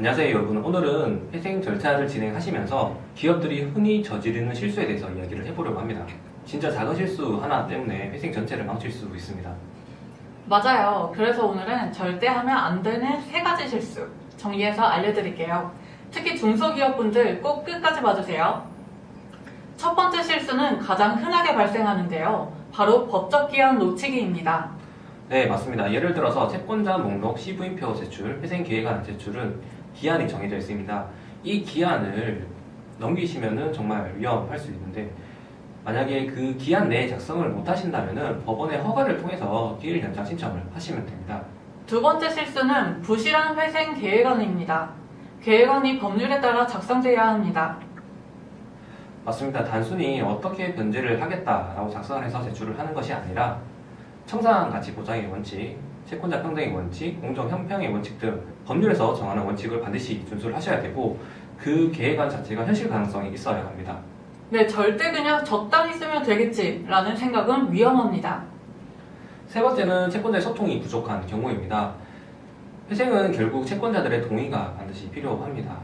안녕하세요 여러분 오늘은 회생 절차를 진행하시면서 기업들이 흔히 저지르는 실수에 대해서 이야기를 해보려고 합니다 진짜 작은 실수 하나 때문에 회생 전체를 망칠 수 있습니다 맞아요. 그래서 오늘은 절대 하면 안 되는 세 가지 실수 정리해서 알려드릴게요. 특히 중소기업분들 꼭 끝까지 봐주세요. 첫 번째 실수는 가장 흔하게 발생하는데요. 바로 법적 기한 놓치기입니다. 네 맞습니다 예를 들어서 채권자 목록 시부인표 제출, 회생 계획안 제출은 기한이 정해져 있습니다 이 기한을 넘기시면은 정말 위험할 수 있는데 만약에 그 기한 내에 작성을 못 하신다면은 법원의 허가를 통해서 기일 연장 신청을 하시면 됩니다 두 번째 실수는 부실한 회생 계획안입니다. 계획안이 법률에 따라 작성돼야 합니다. 맞습니다. 단순히 어떻게 변제를 하겠다라고 작성을 해서 제출을 하는 것이 아니라 청산 가치 보장의 원칙, 채권자 평등의 원칙, 공정 형평의 원칙 등 법률에서 정하는 원칙을 반드시 준수를 하셔야 되고 그 계획안 자체가 현실 가능성이 있어야 합니다. 네, 절대 그냥 적당히 쓰면 되겠지라는 생각은 위험합니다. 세 번째는 채권자의 소통이 부족한 경우입니다. 회생은 결국 채권자들의 동의가 반드시 필요합니다.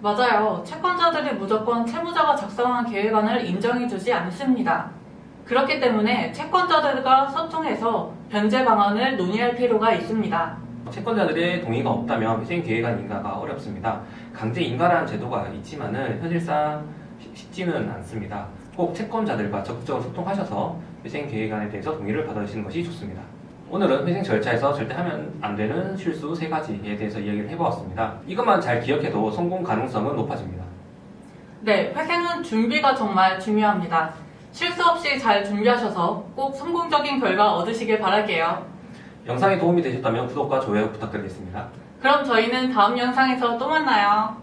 맞아요. 채권자들이 무조건 채무자가 작성한 계획안을 인정해주지 않습니다. 그렇기 때문에 채권자들과 소통해서 변제 방안을 논의할 필요가 있습니다. 채권자들의 동의가 없다면 회생 계획안 인가가 어렵습니다. 강제 인가라는 제도가 있지만은 현실상 쉽- 쉽지는 않습니다. 꼭 채권자들과 적극적으로 소통하셔서 회생 계획안에 대해서 동의를 받으시는 것이 좋습니다. 오늘은 회생 절차에서 절대 하면 안 되는 실수 세 가지에 대해서 이야기를 해보았습니다. 이것만 잘 기억해도 성공 가능성은 높아집니다. 네, 회생은 준비가 정말 중요합니다. 실수 없이 잘 준비하셔서 꼭 성공적인 결과 얻으시길 바랄게요. 영상이 도움이 되셨다면 구독과 좋아요 부탁드리겠습니다. 그럼 저희는 다음 영상에서 또 만나요.